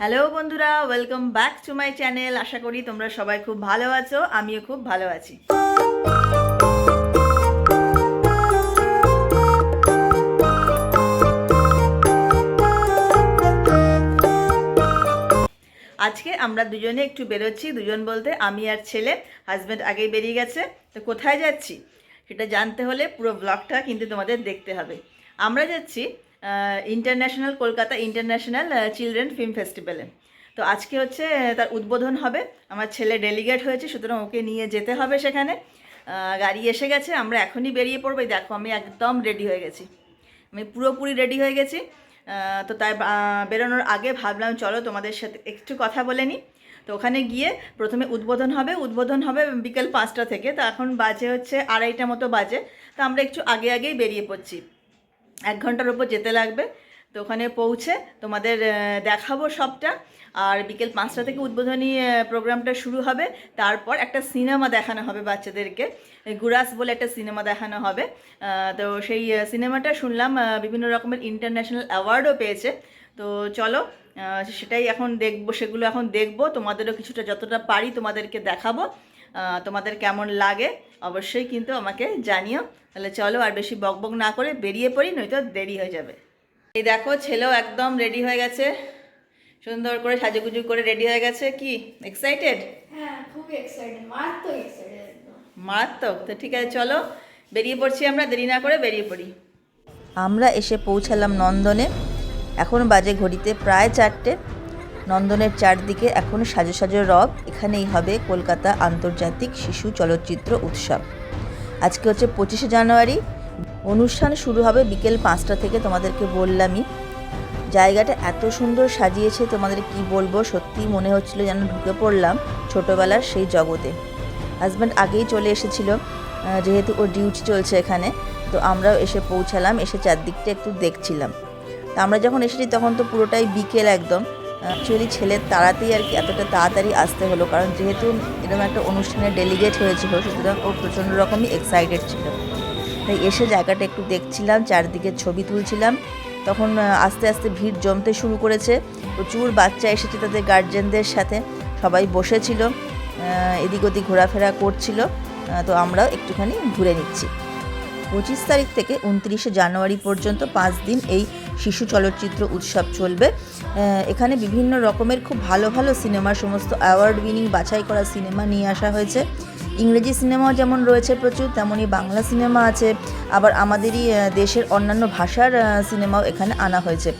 Hello বন্ধুরা welcome back to my channel আশা করি তোমরা সবাই খুব ভালো আছো, আমিও খুব ভালো আছি। আজকে আমরা দুজনে একটু বেরোচ্ছি, দুজন বলতে আমি আর ছেলে হাজব্যান্ড আগেই বেরিয়ে গেছে। তো কোথায় যাচ্ছি? সেটা জানতে হলে পুরো ব্লগটা কিন্তু তোমাদের দেখতে হবে। আমরা যাচ্ছি international Kolkata international children film ফেস্টিভ্যালে তো আজকে হচ্ছে তার উদ্বোধন হবে। আমার ছেলে ডেলিগেট হয়েছে, সুতরাং ওকে নিয়ে যেতে হবে সেখানে। গাড়ি এসে গেছে, আমরা এখনই বেরিয়ে পড়ব। দেখো, আমি একদম রেডি হয়ে গেছি। আমি পুরোপুরি রেডি হয়ে গেছি। তো তাই বেরোনোর আগে ভাবলাম, চলো তোমাদের সাথে একটু কথা বলে নিই। তো ওখানে গিয়ে প্রথমে উদ্বোধন হবে। উদ্বোধন হবে বিকেল পাঁচটা থেকে। তো এখন বাজে হচ্ছে আড়াইটা মতো বাজে। তো আমরা একটু আগে আগেই বেরিয়ে পড়ছি। এক ঘণ্টার উপর যেতে লাগবে। তো ওখানে পৌঁছে তোমাদের দেখাবো সবটা। আর বিকেল পাঁচটা থেকে উদ্বোধনী প্রোগ্রামটা শুরু হবে। তারপর একটা সিনেমা দেখানো হবে বাচ্চাদেরকে। গুরাস বলে একটা সিনেমা দেখানো হবে। তো সেই সিনেমাটা শুনলাম বিভিন্ন রকমের ইন্টারন্যাশনাল অ্যাওয়ার্ডও পেয়েছে। তো চলো সেটাই এখন দেখব, সেগুলো এখন দেখব। তোমাদেরও কিছুটা যতটা পারি তোমাদেরকে দেখাবো। তোমাদের কেমন লাগে অবশ্যই কিন্তু আমাকে জানিও। তাহলে চলো আর বেশি বকবক না করে বেরিয়ে পড়ি নয়তো দেরি হয়ে যাবে। এই দেখো ছেলেও একদম রেডি হয়ে গেছে। সুন্দর করে সাজুগুজু করে রেডি হয়ে গেছে। কি এক্সাইটেড হ্যাঁ খুব এক্সাইটেড মারাত্মক এক্সাইটেড মারাত্মক তো ঠিক আছে চলো। বেরিয়ে পড়ছি আমরা দেরি না করে বেরিয়ে পড়ি। আমরা এসে পৌঁছালাম নন্দনে। এখন বাজে ঘড়িতে প্রায় চারটে। নন্দনের চারদিকে এখন সাজো সাজো রব। এখানেই হবে কলকাতা আন্তর্জাতিক শিশু চলচ্চিত্র উৎসব। আজকে হচ্ছে পঁচিশে জানুয়ারি। অনুষ্ঠান শুরু হবে বিকেল পাঁচটা থেকে, তোমাদেরকে বললামই। জায়গাটা এত সুন্দর সাজিয়েছে, তোমাদের কি বলব? সত্যি মনে হচ্ছিল যেন ঢুকে পড়লাম ছোটোবেলার সেই জগতে। হাজব্যান্ড আগেই চলে এসেছিল যেহেতু ওর ডিউটি চলছে এখানে, তো আমরাও এসে পৌঁছালাম, এসে চারদিকটা একটু দেখছিলাম। তা আমরা যখন এসেছি তখন তো পুরোটাই বিকেল একদম। অ্যাকচুয়ালি ছেলের তাড়াতেই আর কি এতটা তাড়াতাড়ি আসতে হলো, কারণ যেহেতু এরকম একটা অনুষ্ঠানে ডেলিগেট হয়েছিল, সুতরাং ও প্রচণ্ড রকমই এক্সাইটেড ছিল। তাই এসে জায়গাটা একটু দেখছিলাম, চারদিকে ছবি তুলছিলাম। তখন আস্তে আস্তে ভিড় জমতে শুরু করেছে। প্রচুর বাচ্চা এসেছে তাদের গার্জেনদের সাথে। সবাই বসেছিল এদিক ওদিক ঘোরাফেরা করছিল। তো আমরাও একটুখানি ঘুরে নিচ্ছি। পঁচিশ তারিখ থেকে উনত্রিশে জানুয়ারি পর্যন্ত পাঁচ দিন এই শিশু চলচ্চিত্র উৎসব চলবে। এখানে বিভিন্ন রকমের খুব ভালো ভালো সিনেমা, সমস্ত অ্যাওয়ার্ড উইনিং বাছাই করা সিনেমা নিয়ে আসা হয়েছে। ইংরেজি সিনেমাও যেমন রয়েছে প্রচুর, তেমনই বাংলা সিনেমা আছে। আবার আমাদেরই দেশের অন্যান্য ভাষার সিনেমাও এখানে আনা হয়েছে।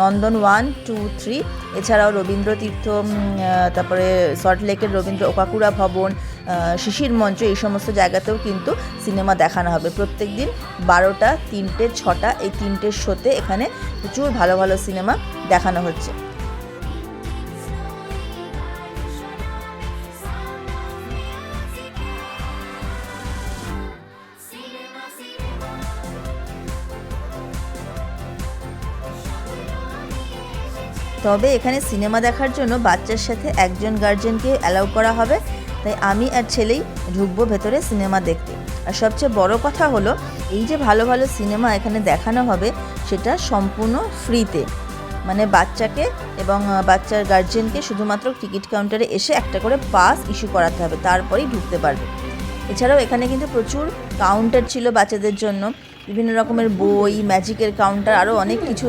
নন্দন ওয়ান, টু, থ্রি, এছাড়াও রবীন্দ্র তীর্থ তারপরে সল্টলেকের রবীন্দ্র ওকাকুড়া ভবন শিশির মঞ্চ এই সমস্ত জায়গাতেও কিন্তু সিনেমা দেখানো হবে। প্রত্যেক দিন বারোটা, তিনটে, ছটা, এই তিনটের শোতে এখানে প্রচুর ভালো ভালো সিনেমা দেখানো হচ্ছে। তবে এখানে সিনেমা দেখার জন্য বাচ্চার সাথে একজন গার্জেনকে অ্যালাউ করা হবে। তাই আমি আর ছেলেই ঢুকবো ভেতরে সিনেমা দেখতে। আর সবচেয়ে বড় কথা হলো, এই যে ভালো ভালো সিনেমা এখানে দেখানো হবে, সেটা সম্পূর্ণ ফ্রিতে। মানে বাচ্চাকে এবং বাচ্চার গার্জেনকে শুধুমাত্র টিকিট কাউন্টারে এসে একটা করে পাস ইস্যু করাতে হবে, তারপরেই ঢুকতে পারবে। এছাড়াও এখানে কিন্তু প্রচুর কাউন্টার ছিল বাচ্চাদের জন্য। বিভিন্ন রকমের বই ম্যাজিকের কাউন্টার আরও অনেক কিছু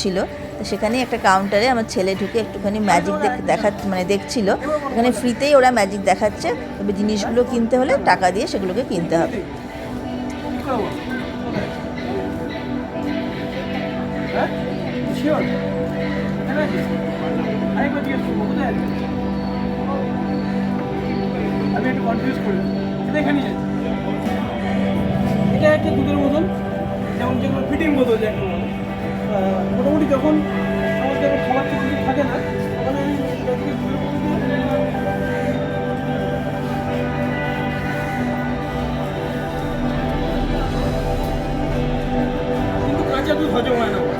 ছিল। সেখানে একটা কাউন্টারে আমার ছেলে ঢুকে একটুখানি ম্যাজিক দেখা মানে দেখছিল। এখানে ফ্রিতেই ওরা ম্যাজিক দেখাচ্ছে। তবে জিনিসগুলো কিনতে হলে টাকা দিয়ে সেগুলোকে কিনতে হবে। এটা একটা দুধের বোতল যেমন যেগুলো ফিটিং বোতল যে একটা বলে। আহ, মোটামুটি যখন আমাদের খাবার কিছু থাকে না, তখন আমি কিন্তু কাঁচা দুধ হজম হয় না।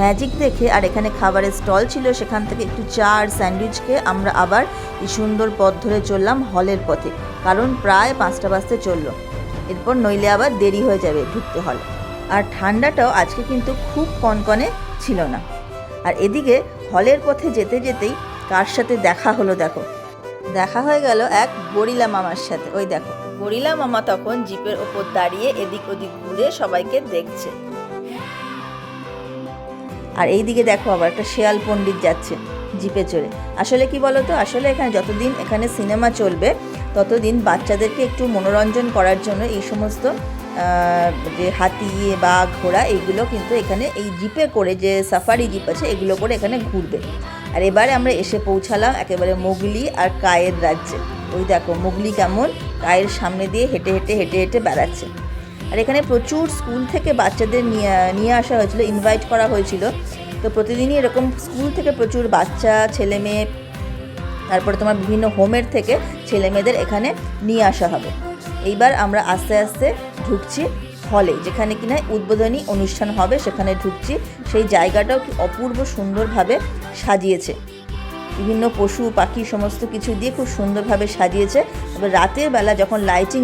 ম্যাজিক দেখে আর এখানে খাবারের স্টল ছিল, সেখান থেকে একটু চা আর স্যান্ডউইচ খেয়ে আমরা আবার এই সুন্দর পথ ধরে চললাম হলের পথে, কারণ প্রায় পাঁচটা বাজতে চলল। এরপর নইলে আবার দেরি হয়ে যাবে ঢুকতে হলে আর ঠান্ডাটাও আজকে কিন্তু খুব কনকনে ছিল না। আর এদিকে হলের পথে যেতে যেতেই কার সাথে দেখা হলো দেখো। দেখা হয়ে গেল এক গরিলা মামার সাথে। ওই দেখো, গরিলা মামা তখন জিপের ওপর দাঁড়িয়ে এদিক ওদিক ঘুরে সবাইকে দেখছে। আর এই দিকে দেখো আবার একটা শেয়াল পণ্ডিত যাচ্ছে জিপে চড়ে। আসলে কি বলো তো আসলে এখানে যতদিন এখানে সিনেমা চলবে, ততদিন বাচ্চাদেরকে একটু মনোরঞ্জন করার জন্য এই সমস্ত যে হাতি বা ঘোড়া এইগুলো কিন্তু এখানে এই জিপে করে যে সাফারি জিপ আছে, এগুলো করে এখানে ঘুরবে। আর এবারে আমরা এসে পৌঁছালাম একেবারে মোগলি আর কায়ের রাজ্যে। ওই দেখো মোগলি কেমন, কায়ের সামনে দিয়ে হেঁটে হেঁটে হেঁটে হেঁটে বেড়াচ্ছে। আর এখানে প্রচুর স্কুল থেকে বাচ্চাদের নিয়ে নিয়ে আসা হয়েছিল ইনভাইট করা হয়েছিল। তো প্রতিদিনই এরকম স্কুল থেকে প্রচুর বাচ্চা, ছেলে মেয়ে, তারপরে তোমার বিভিন্ন হোমের থেকে ছেলে মেয়েদের এখানে নিয়ে আসা হবে। এইবার আমরা আস্তে আস্তে ঢুকছি হলে, যেখানে কিনা উদ্বোধনী অনুষ্ঠান হবে, সেখানে ঢুকছি। সেই জায়গাটাও কি অপূর্ব সুন্দরভাবে সাজিয়েছে। বিভিন্ন পশু, পাখি সমস্ত কিছু দিয়ে খুব সুন্দরভাবে সাজিয়েছে। এবার রাতের বেলা যখন লাইটিং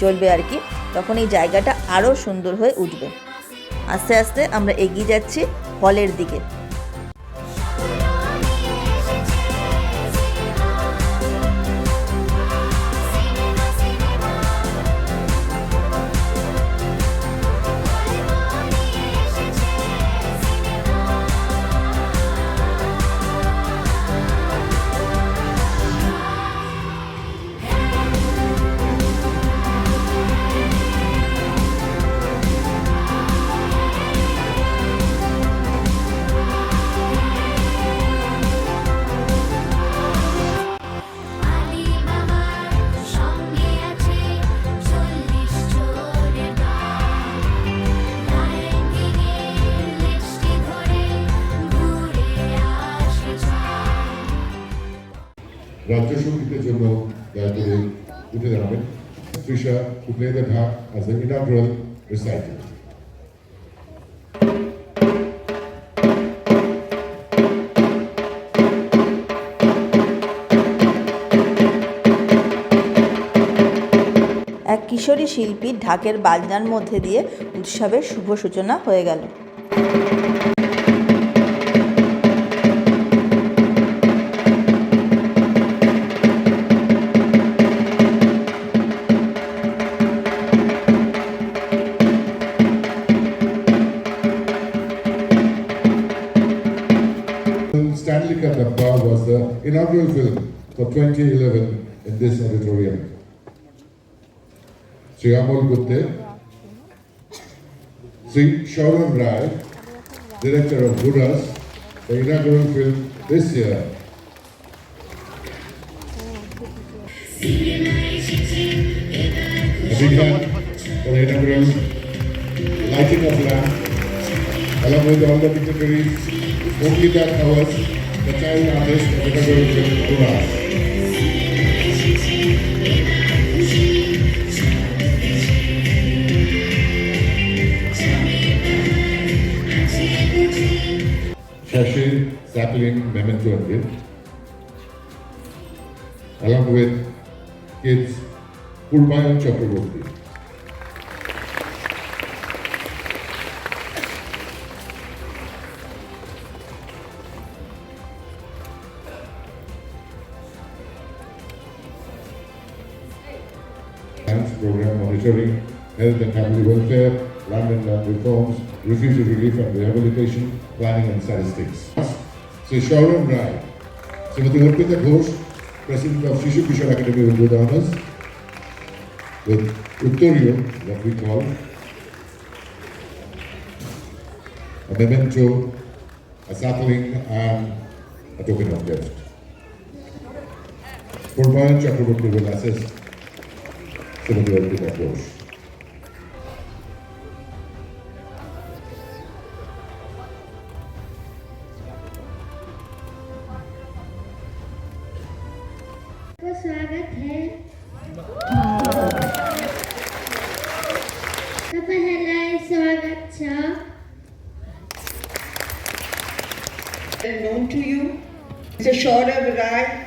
জ্বলবে আর কি, তখন এই জায়গাটা আরও সুন্দর হয়ে উঠবে। আস্তে আস্তে আমরা এগিয়ে যাচ্ছি হলের দিকে। তৃষা to play the ঢাক as the inaugural recital. এক কিশোরী শিল্পী ঢাকের বাজনার মধ্যে দিয়ে উৎসবের শুভ সূচনা হয়ে গেল 2011 in this auditorium. Sri Amol Gutte, Sri Shaurav Rai, director of Buddhas, the inaugural film this year. A big hand for the inaugural lighting of lamp, along with all the dignitaries, Mokita Khawas, the child artist of inaugural film Buddhas. Sapling Memento and Gift, along with kids Purbayan Chakraborty. Program monitoring health and family welfare, land and land reforms, refugee relief and rehabilitation, planning and statistics. Shri Sourav Roy Shrimati Arpita Ghosh president of Fisio Kishore academy of good honours with Uttorio, what we call a memento, a sapling, and a token of gift. Purbayan Chakraborty se assist Srimati Arpita Ghosh. का स्वागत है तपाईँहरूलाई स्वागत छ well known to you. Mr. Shaurav Rai,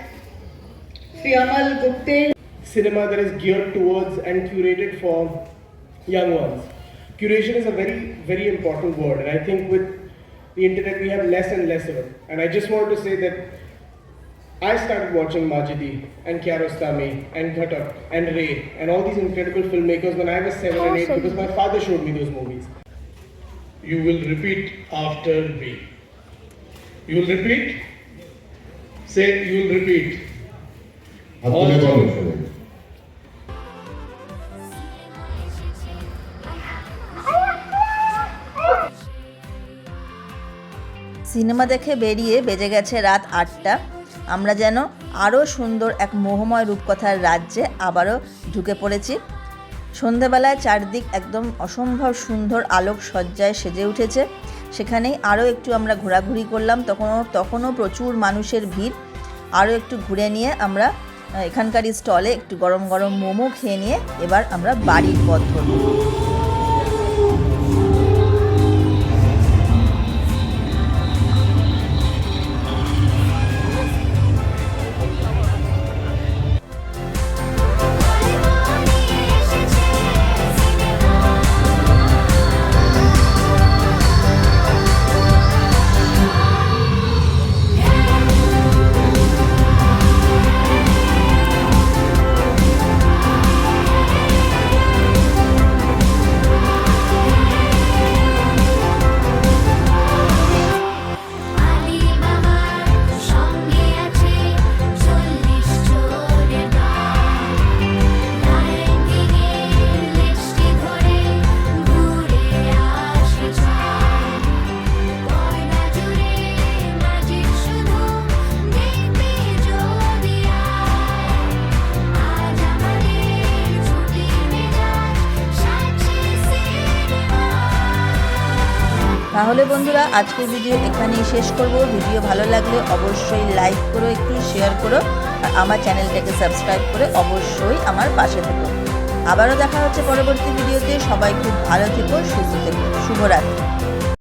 Sri Amal Gupte, Sri cinema that is geared towards and curated for young ones. Curation is a very, very important word, and I think with the internet we have less and less of it. And I just wanted to say that I started watching Majidi and Kiarostami and Ghatak and Ray and all these incredible filmmakers when I was seven and eight because my father showed me those movies. You will repeat after me. You will repeat? Say, you will repeat. হাত তুলে বলো সবাই cinema দেখে বেরিয়ে বেজে গেছে রাত আটটা আমরা যেন আরও সুন্দর এক মোহময় রূপকথার রাজ্যে আবারও ঢুকে পড়েছি। সন্ধেবেলায় চারদিক একদম অসম্ভব সুন্দর আলোক সজ্জায় সেজে উঠেছে। সেখানেই আরও একটু আমরা ঘোরাঘুরি করলাম, তখনও তখনও প্রচুর মানুষের ভিড়। আরও একটু ঘুরে নিয়ে আমরা এখানকার স্টলে একটু গরম গরম মোমো খেয়ে নিয়ে এবার আমরা বাড়ির পথ ধরব। তাহলে বন্ধুরা, আজকের ভিডিও এখানেই শেষ করব। ভিডিও ভালো লাগলে অবশ্যই লাইক করো, একটু শেয়ার করো, আর আমার চ্যানেলটাকে সাবস্ক্রাইব করে অবশ্যই আমার পাশে থেকো। আবারও দেখা হচ্ছে পরবর্তী ভিডিওতে। সবাই খুব ভালো থেকো, সুস্থ থেকো। শুভরাত্রি।